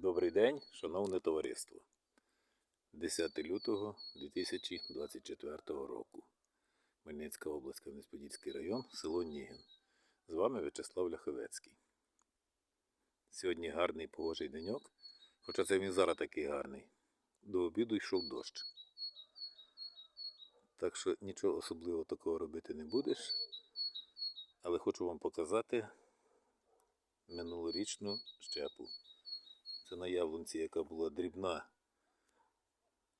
Добрий день, шановне товариство. 10 лютого 2024 року. Хмельницька область, Кам'янець-Подільський район, село Нігін. З вами В'ячеслав Ляховецький. Сьогодні гарний погожий деньок, хоча це він зараз такий гарний. До обіду йшов дощ. Так що нічого особливого такого робити не будеш. Але хочу вам показати минулорічну щепу. Це на яблунці, яка була дрібна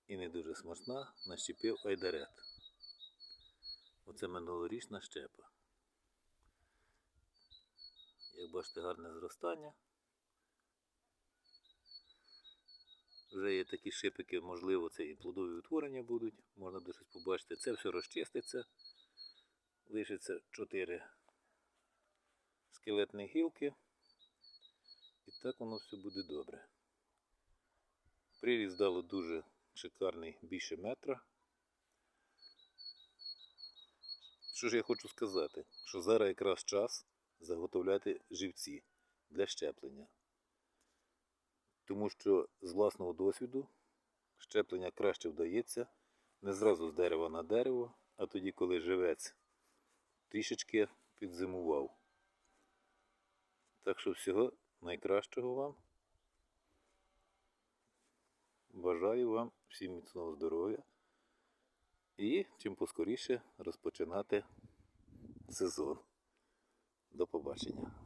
і не дуже смачна, нащепив айдарет. Оце минулорічна щепа. Як бачите, гарне зростання. Вже є такі шипики, можливо, це і плодові утворення будуть, можна буде щось побачити. Це все розчиститься. Лишиться 4 скелетні гілки. Так воно все буде добре. Приріст дало дуже шикарний більше метра. Що ж я хочу сказати? Що зараз якраз час заготовляти живці для щеплення. Тому що з власного досвіду щеплення краще вдається не зразу з дерева на дерево, а тоді, коли живець трішечки підзимував. Так що всього найкращого вам. Бажаю вам всім міцного здоров'я і чим поскоріше розпочинати сезон. До побачення.